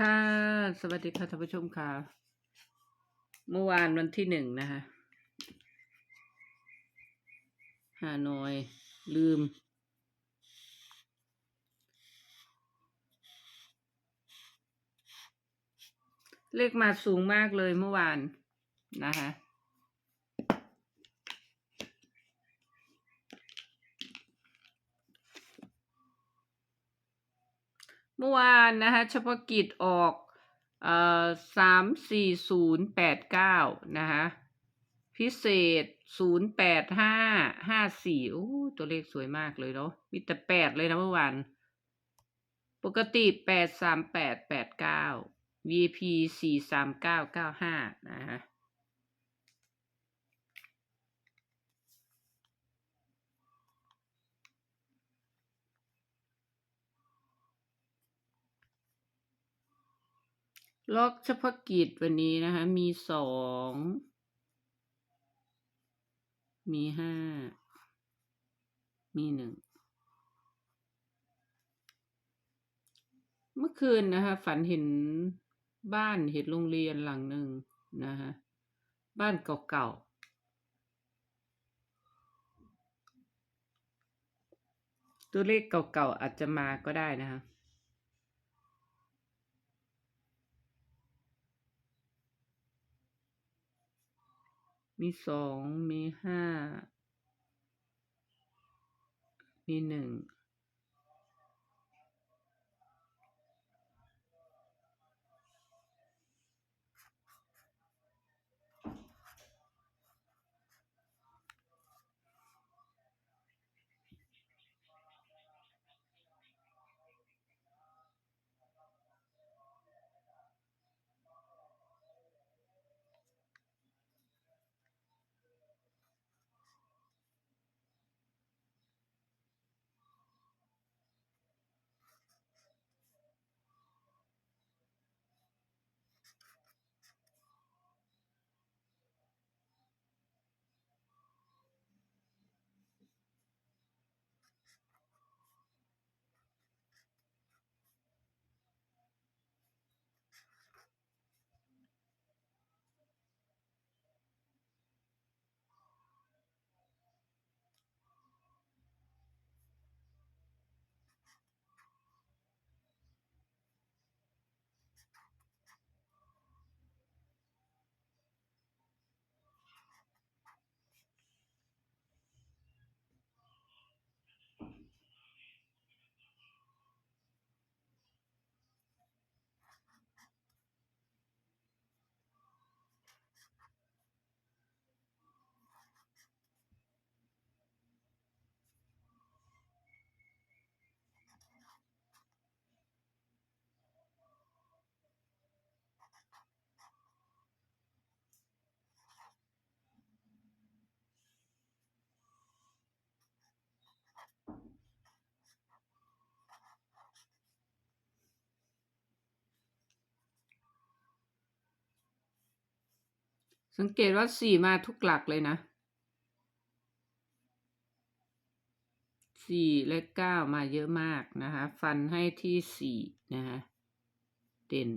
ค่ะ สวัสดีค่ะท่านผู้ชมค่ะ เมื่อวานวันที่หนึ่งนะคะฮานอย ลืม เลขมาสูงมากเลยเมื่อวานนะคะ เมื่อวานนะคะเฉพาะกิจออกเอ่อสามสี่ศูนย์แปดเก้านะคะพิเศษศูนย์แปดห้าห้าสี่โอ้ตัวเลขสวยมากเลยเนาะมีแต่แปดเลยนะเมื่อวานปกติแปดสามแปดแปดเก้า VP สี่สามเก้าเก้าห้านะคะ ล็อกเฉพาะกิจวันนี้นะคะ มีสอง มีห้า มีหนึ่ง เมื่อคืนนะคะ ฝันเห็นบ้านเห็นโรงเรียนหลังหนึ่งนะคะบ้านเก่าๆ ตัวเลขเก่าๆ อาจจะมาก็ได้นะคะ มีสอง มีห้า มีหนึ่ง สังเกตว่าสี่มาทุกหลักเลยนะสี่และเก้ามาเยอะมากนะคะ ฟันให้ที่สี่นะคะ เด่น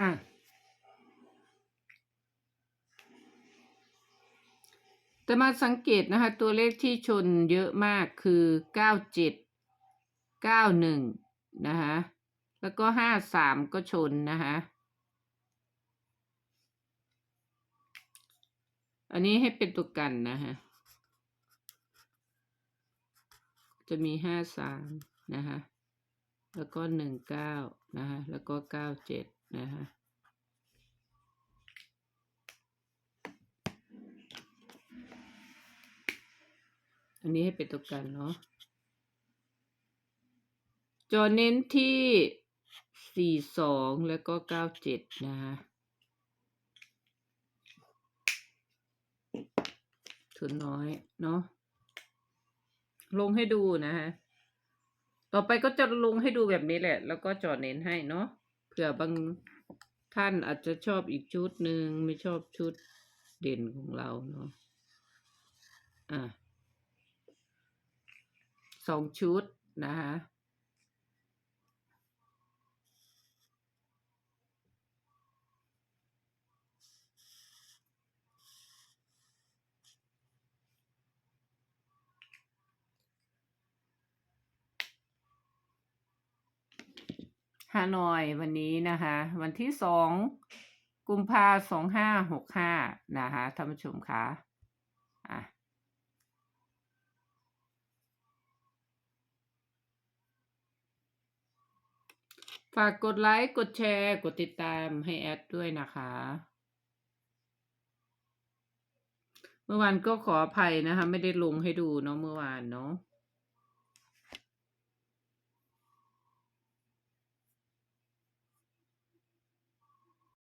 อะแต่มาสังเกตนะคะ ตัวเลขที่ชนเยอะมากคือเก้าเจ็ดเก้าหนึ่งนะคะแล้วก็ห้าสามก็ชนนะคะอันนี้ให้เป็นตัวกันนะคะจะมีห้าสามนะคะแล้วก็หนึ่งเก้านะคะแล้วก็เก้าเจ็ด นะคะอันนี้ให้เป็นตัวกันเนาะจอเน้นที่สี่สองแล้วก็เก้าเจ็ดนะคะทุนน้อยเนาะลงให้ดูนะฮะ ต่อไปก็จะลงให้ดูแบบนี้แหละ แล้วก็จอเน้นให้เนาะ ผื่อบางท่านอาจจะชอบอีกชุดหนึ่งไม่ชอบชุดเด่นของเราเนาะอะสองชุดนะคะ ฮานอยวันนี้นะคะ วันที่สองกุมภาสองห้าหกห้านะคะท่านผู้ชมคะอะฝากกดไลค์ กดแชร์ กดติดตามให้แอดด้วยนะคะ เมื่อวานก็ขออภัยนะคะ ไม่ได้ลงให้ดูเนาะเมื่อวานเนาะ